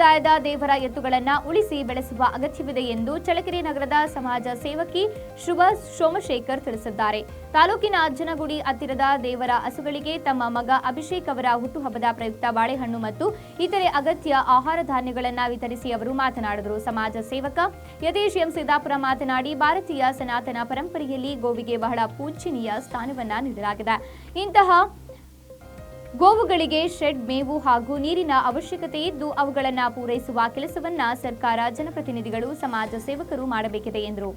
ಸಮುದಾಯದ ದೇವರ ಎತ್ತುಗಳನ್ನು ಉಳಿಸಿ ಬೆಳೆಸುವ ಅಗತ್ಯವಿದೆ ಎಂದು ಚಳಕೆರೆ ನಗರದ ಸಮಾಜ ಸೇವಕಿ ಶುಭ ಸೋಮಶೇಖರ್ ತಿಳಿಸಿದ್ದಾರೆ. ತಾಲೂಕಿನ ಅಜ್ಜನಗುಡಿ ಹತ್ತಿರದ ದೇವರ ಹಸುಗಳಿಗೆ ತಮ್ಮ ಮಗ ಅಭಿಷೇಕ್ ಅವರ ಹುಟ್ಟುಹಬ್ಬದ ಪ್ರಯುಕ್ತ ಬಾಳೆಹಣ್ಣು ಮತ್ತು ಇತರೆ ಅಗತ್ಯ ಆಹಾರ ಧಾನ್ಯಗಳನ್ನು ವಿತರಿಸಿ ಅವರು ಮಾತನಾಡಿದರು. ಸಮಾಜ ಸೇವಕ ಯತೀಶ್ ಎಂ ಸಿದ್ದಾಪುರ ಮಾತನಾಡಿ, ಭಾರತೀಯ ಸನಾತನ ಪರಂಪರೆಯಲ್ಲಿ ಗೋವಿಗೆ ಬಹಳ ಪೂಜ್ಯನೀಯ ಸ್ಥಾನವನ್ನ ನೀಡಲಾಗಿದೆ. ಇಂತಹ ಗೋವುಗಳಿಗೆ ಶೆಡ್ ಮೇವು ಹಾಗೂ ನೀರಿನ ಅವಶ್ಯಕತೆ ಇದ್ದು ಅವುಗಳನ್ನು ಪೂರೈಸುವ ಕೆಲಸವನ್ನ ಸರ್ಕಾರ ಜನಪ್ರತಿನಿಧಿಗಳು ಸಮಾಜ ಸೇವಕರು ಮಾಡಬೇಕಿದೆ ಎಂದರು.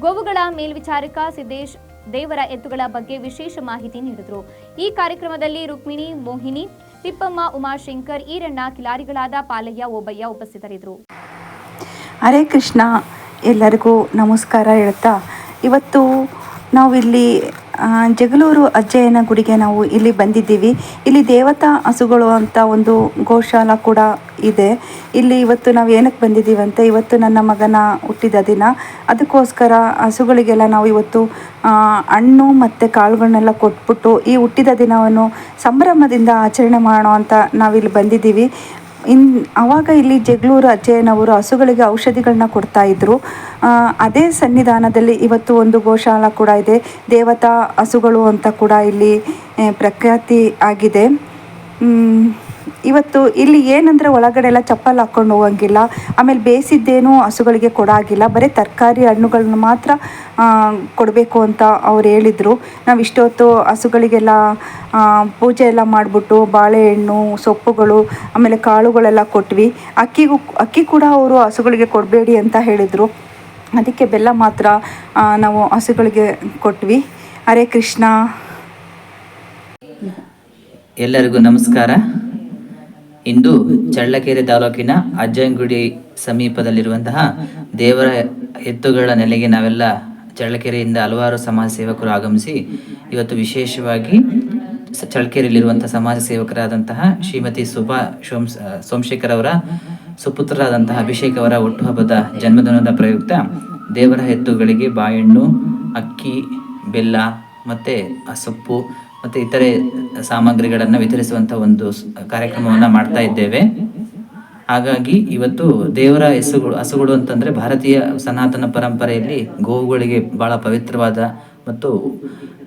ಗೋವುಗಳ ಮೇಲ್ವಿಚಾರಕ ಸಿದ್ದೇಶ್ ದೇವರ ಎತ್ತುಗಳ ಬಗ್ಗೆ ವಿಶೇಷ ಮಾಹಿತಿ ನೀಡಿದರು. ಈ ಕಾರ್ಯಕ್ರಮದಲ್ಲಿ ರುಕ್ಮಿಣಿ ಮೋಹಿನಿ ತಿಪ್ಪಮ್ಮ ಉಮಾಶಂಕರ್ ಈರಣ್ಣ ಕಿಲಾರಿಗಳಾದ ಪಾಲಯ್ಯ ಓಬಯ್ಯ ಉಪಸ್ಥಿತರಿದ್ದರು. ಹರೇ ಕೃಷ್ಣ. ಎಲ್ಲರಿಗೂ ನಮಸ್ಕಾರ ಹೇಳ್ತಾ ಇವತ್ತು ನಾವು ಇಲ್ಲಿ ಆ, ಜಗಳೂರು ಅಜ್ಜಯ್ಯನ ಗುಡಿಗೆ ನಾವು ಇಲ್ಲಿ ಬಂದಿದ್ದೀವಿ. ಇಲ್ಲಿ ದೇವತಾ ಹಸುಗಳು ಅಂತ ಒಂದು ಗೋಶಾಲ ಕೂಡ ಇದೆ. ಇಲ್ಲಿ ಇವತ್ತು ನಾವು ಏನಕ್ಕೆ ಬಂದಿದ್ದೀವಿ ಅಂತ ಇವತ್ತು ನನ್ನ ಮಗನ ಹುಟ್ಟಿದ ದಿನ. ಅದಕ್ಕೋಸ್ಕರ ಹಸುಗಳಿಗೆಲ್ಲ ನಾವು ಇವತ್ತು ಹಣ್ಣು ಮತ್ತು ಕಾಳುಗಳನ್ನೆಲ್ಲ ಕೊಟ್ಬಿಟ್ಟು ಈ ಹುಟ್ಟಿದ ದಿನವನ್ನು ಸಂಭ್ರಮದಿಂದ ಆಚರಣೆ ಮಾಡೋ ಅಂತ ನಾವಿಲ್ಲಿ ಬಂದಿದ್ದೀವಿ. ಇನ್ ಆವಾಗ ಇಲ್ಲಿ ಜಗಳೂರು ಅಜ್ಜಯ್ಯನವರು ಹಸುಗಳಿಗೆ ಔಷಧಿಗಳನ್ನ ಕೊಡ್ತಾ ಇದ್ರು. ಅದೇ ಸನ್ನಿಧಾನದಲ್ಲಿ ಇವತ್ತು ಒಂದು ಗೋಶಾಲ ಕೂಡ ಇದೆ. ದೇವತಾ ಹಸುಗಳು ಅಂತ ಕೂಡ ಇಲ್ಲಿ ಪ್ರಖ್ಯಾತಿ ಆಗಿದೆ. ಇವತ್ತು ಇಲ್ಲಿ ಏನಂದ್ರೆ ಒಳಗಡೆ ಎಲ್ಲ ಚಪ್ಪಲ್ ಹಾಕೊಂಡು ಹೋಗಂಗಿಲ್ಲ. ಆಮೇಲೆ ಬೇಯಿಸಿದ್ದೇನು ಹಸುಗಳಿಗೆ ಕೊಡಾಗಿಲ್ಲ. ಬರೀ ತರಕಾರಿ ಹಣ್ಣುಗಳನ್ನ ಮಾತ್ರ ಕೊಡಬೇಕು ಅಂತ ಅವ್ರು ಹೇಳಿದ್ರು. ನಾವು ಇಷ್ಟೊತ್ತು ಹಸುಗಳಿಗೆಲ್ಲ ಪೂಜೆ ಎಲ್ಲ ಮಾಡಿಬಿಟ್ಟು ಬಾಳೆಹಣ್ಣು, ಸೊಪ್ಪುಗಳು, ಆಮೇಲೆ ಕಾಳುಗಳೆಲ್ಲ ಕೊಟ್ವಿ. ಅಕ್ಕಿಗೂ, ಅಕ್ಕಿ ಕೂಡ ಅವರು ಹಸುಗಳಿಗೆ ಕೊಡಬೇಡಿ ಅಂತ ಹೇಳಿದರು. ಅದಕ್ಕೆ ಬೆಲ್ಲ ಮಾತ್ರ ನಾವು ಹಸುಗಳಿಗೆ ಕೊಟ್ವಿ. ಹರೇ ಕೃಷ್ಣ. ಎಲ್ಲರಿಗೂ ನಮಸ್ಕಾರ. ಇಂದು ಚಳ್ಳಕೆರೆ ತಾಲೂಕಿನ ಅಜ್ಜಂಗುಡಿ ಸಮೀಪದಲ್ಲಿರುವಂತಹ ದೇವರ ಎತ್ತುಗಳ ನೆಲೆಗೆ ನಾವೆಲ್ಲ ಚಳ್ಳಕೆರೆಯಿಂದ ಹಲವಾರು ಸಮಾಜ ಸೇವಕರು ಆಗಮಿಸಿ ಇವತ್ತು ವಿಶೇಷವಾಗಿ ಚಳ್ಳಕೆರೆಯಲ್ಲಿರುವಂತಹ ಸಮಾಜ ಸೇವಕರಾದಂತಹ ಶ್ರೀಮತಿ ಸುಭಾ ಸೋಮ್ ಸೋಮಶೇಖರ್ ಅವರ ಸುಪುತ್ರರಾದಂತಹ ಅಭಿಷೇಕ್ ಅವರ ಹುಟ್ಟುಹಬ್ಬದ ಜನ್ಮದಿನದ ಪ್ರಯುಕ್ತ ದೇವರ ಎತ್ತುಗಳಿಗೆ ಬಾಳೆಹಣ್ಣು, ಅಕ್ಕಿ, ಬೆಲ್ಲ ಮತ್ತು ಸೊಪ್ಪು ಮತ್ತು ಇತರೆ ಸಾಮಗ್ರಿಗಳನ್ನು ವಿತರಿಸುವಂಥ ಒಂದು ಕಾರ್ಯಕ್ರಮವನ್ನು ಮಾಡ್ತಾ ಇದ್ದೇವೆ. ಹಾಗಾಗಿ ಇವತ್ತು ದೇವರ ಹೆಸುಗಳು ಹಸುಗಳು ಅಂತಂದರೆ ಭಾರತೀಯ ಸನಾತನ ಪರಂಪರೆಯಲ್ಲಿ ಗೋವುಗಳಿಗೆ ಬಹಳ ಪವಿತ್ರವಾದ ಮತ್ತು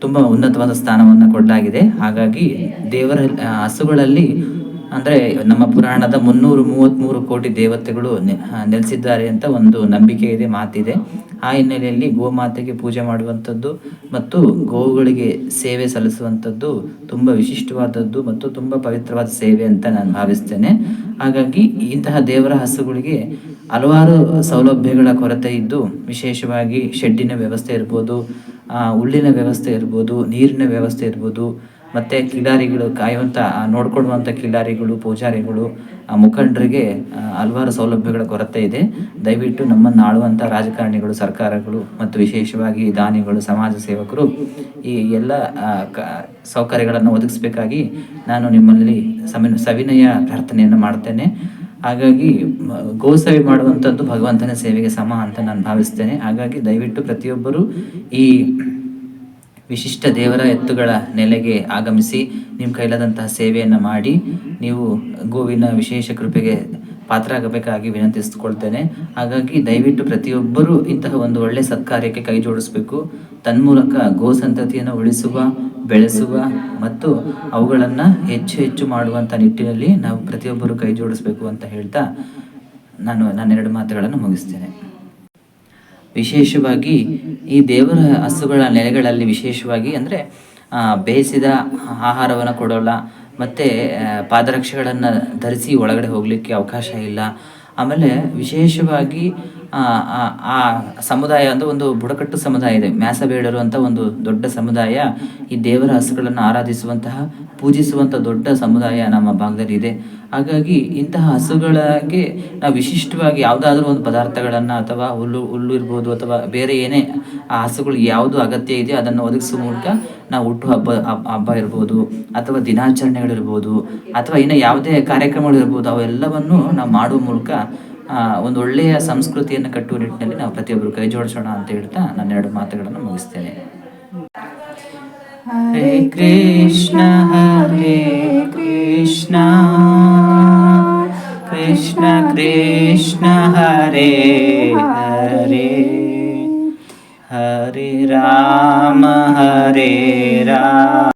ತುಂಬ ಉನ್ನತವಾದ ಸ್ಥಾನವನ್ನು ಕೊಡಲಾಗಿದೆ. ಹಾಗಾಗಿ ದೇವರ ಹಸುಗಳಲ್ಲಿ ಅಂದರೆ ನಮ್ಮ ಪುರಾಣದ ಮುನ್ನೂರು ಮೂವತ್ತ್ಮೂರು ಕೋಟಿ ದೇವತೆಗಳು ನೆಲೆಸಿದ್ದಾರೆ ಅಂತ ಒಂದು ನಂಬಿಕೆ ಇದೆ, ಮಾತಿದೆ. ಆ ಹಿನ್ನೆಲೆಯಲ್ಲಿ ಗೋಮಾತೆಗೆ ಪೂಜೆ ಮಾಡುವಂಥದ್ದು ಮತ್ತು ಗೋವುಗಳಿಗೆ ಸೇವೆ ಸಲ್ಲಿಸುವಂಥದ್ದು ತುಂಬ ವಿಶಿಷ್ಟವಾದದ್ದು ಮತ್ತು ತುಂಬ ಪವಿತ್ರವಾದ ಸೇವೆ ಅಂತ ನಾನು ಭಾವಿಸ್ತೇನೆ. ಹಾಗಾಗಿ ಇಂತಹ ದೇವರ ಹಸುಗಳಿಗೆ ಹಲವಾರು ಸೌಲಭ್ಯಗಳ ಕೊರತೆ ಇದ್ದು, ವಿಶೇಷವಾಗಿ ಶೆಡ್ಡಿನ ವ್ಯವಸ್ಥೆ ಇರ್ಬೋದು ಉಳ್ಳಿನ ವ್ಯವಸ್ಥೆ ಇರ್ಬೋದು, ನೀರಿನ ವ್ಯವಸ್ಥೆ ಇರ್ಬೋದು ಮತ್ತು ಕಿಲಾರಿಗಳು ಕಾಯುವಂಥ ನೋಡ್ಕೊಳ್ಳುವಂಥ ಕಿಲಾರಿಗಳು, ಪೂಜಾರಿಗಳು ಮುಖಂಡರಿಗೆ ಹಲವಾರು ಸೌಲಭ್ಯಗಳ ಕೊರತೆ ಇದೆ. ದಯವಿಟ್ಟು ನಮ್ಮನ್ನು ಆಳುವಂಥ ರಾಜಕಾರಣಿಗಳು, ಸರ್ಕಾರಗಳು ಮತ್ತು ವಿಶೇಷವಾಗಿ ದಾನಿಗಳು, ಸಮಾಜ ಸೇವಕರು ಈ ಎಲ್ಲ ಕ, ಸೌಕರ್ಯಗಳನ್ನು ಒದಗಿಸಬೇಕಾಗಿ ನಾನು ನಿಮ್ಮಲ್ಲಿ ಸಮಿನ ಸವಿನಯ ಪ್ರಾರ್ಥನೆಯನ್ನು ಮಾಡ್ತೇನೆ. ಹಾಗಾಗಿ ಗೋಸೇವೆ ಮಾಡುವಂಥದ್ದು ಭಗವಂತನ ಸೇವೆಗೆ ಸಮ ಅಂತ ನಾನು ಭಾವಿಸ್ತೇನೆ. ಹಾಗಾಗಿ ದಯವಿಟ್ಟು ಪ್ರತಿಯೊಬ್ಬರು ಈ ವಿಶಿಷ್ಟ ದೇವರ ಎತ್ತುಗಳ ನೆಲೆಗೆ ಆಗಮಿಸಿ ನಿಮ್ಮ ಕೈಲಾದಂತಹ ಸೇವೆಯನ್ನು ಮಾಡಿ ನೀವು ಗೋವಿನ ವಿಶೇಷ ಕೃಪೆಗೆ ಪಾತ್ರರಾಗಬೇಕಾಗಿ ವಿನಂತಿಸಿಕೊಳ್ತೇನೆ. ಹಾಗಾಗಿ ದಯವಿಟ್ಟು ಪ್ರತಿಯೊಬ್ಬರೂ ಇಂತಹ ಒಂದು ಒಳ್ಳೆ ಸತ್ಕಾರ್ಯಕ್ಕೆ ಕೈ ಜೋಡಿಸಬೇಕು. ತನ್ಮೂಲಕ ಗೋ ಸಂತತಿಯನ್ನು ಉಳಿಸುವ, ಬೆಳೆಸುವ ಮತ್ತು ಅವುಗಳನ್ನು ಹೆಚ್ಚು ಹೆಚ್ಚು ಮಾಡುವಂಥ ನಿಟ್ಟಿನಲ್ಲಿ ನಾವು ಪ್ರತಿಯೊಬ್ಬರು ಕೈ ಜೋಡಿಸಬೇಕು ಅಂತ ಹೇಳ್ತಾ ನಾನು ನನ್ನೆರಡು ಮಾತುಗಳನ್ನು ಮುಗಿಸ್ತೇನೆ. ವಿಶೇಷವಾಗಿ ಈ ದೇವರ ಹಸುಗಳ ನೆಲೆಗಳಲ್ಲಿ ವಿಶೇಷವಾಗಿ ಅಂದರೆ ಬೇಯಿಸಿದ ಆಹಾರವನ್ನು ಕೊಡೋಲ್ಲ, ಮತ್ತು ಪಾದರಕ್ಷೆಗಳನ್ನು ಧರಿಸಿ ಒಳಗಡೆ ಹೋಗಲಿಕ್ಕೆ ಅವಕಾಶ ಇಲ್ಲ. ಆಮೇಲೆ ವಿಶೇಷವಾಗಿ ಆ, ಸಮುದಾಯ ಅಂದರೆ ಒಂದು ಬುಡಕಟ್ಟು ಸಮುದಾಯ ಇದೆ. ಮ್ಯಾಸಬೇಡರು ಅಂತ ಒಂದು ದೊಡ್ಡ ಸಮುದಾಯ ಈ ದೇವರ ಹಸುಗಳನ್ನು ಆರಾಧಿಸುವಂತಹ ಪೂಜಿಸುವಂಥ ದೊಡ್ಡ ಸಮುದಾಯ ನಮ್ಮ ಭಾಗದಲ್ಲಿ ಇದೆ. ಹಾಗಾಗಿ ಇಂತಹ ಹಸುಗಳಿಗೆ ನಾವು ವಿಶಿಷ್ಟವಾಗಿ ಯಾವುದಾದ್ರೂ ಒಂದು ಪದಾರ್ಥಗಳನ್ನು ಅಥವಾ ಹುಲ್ಲು ಹುಲ್ಲು ಇರ್ಬೋದು ಅಥವಾ ಬೇರೆ ಏನೇ ಆ ಹಸುಗಳಿಗೆ ಯಾವುದು ಅಗತ್ಯ ಇದೆಯೋ ಅದನ್ನು ಒದಗಿಸುವ ಮೂಲಕ ನಾವು ಹುಟ್ಟು ಹಬ್ಬ ಹಬ್ಬ- ಇರ್ಬೋದು ಅಥವಾ ದಿನಾಚರಣೆಗಳಿರ್ಬೋದು ಅಥವಾ ಇನ್ನು ಯಾವುದೇ ಕಾರ್ಯಕ್ರಮಗಳಿರ್ಬೋದು ಅವೆಲ್ಲವನ್ನು ನಾವು ಮಾಡುವ ಮೂಲಕ ಒಂದು ಒಳ್ಳೆಯ ಸಂಸ್ಕೃತಿಯನ್ನು ಕಟ್ಟುವ ನಿಟ್ಟಿನಲ್ಲಿ ನಾವು ಪ್ರತಿಯೊಬ್ಬರು ಕೈ ಜೋಡಿಸೋಣ ಅಂತ ಹೇಳ್ತಾ ನನ್ನ ಎರಡು ಮಾತುಗಳನ್ನು ಮುಗಿಸ್ತೇನೆ. ಹರೇ ಕೃಷ್ಣ ಹರೇ ಕೃಷ್ಣ ಕೃಷ್ಣ ಕೃಷ್ಣ, ಹರೇ ಹರೇ, ಹರಿ ರಾಮ, ಹರೇ ರಾಮ.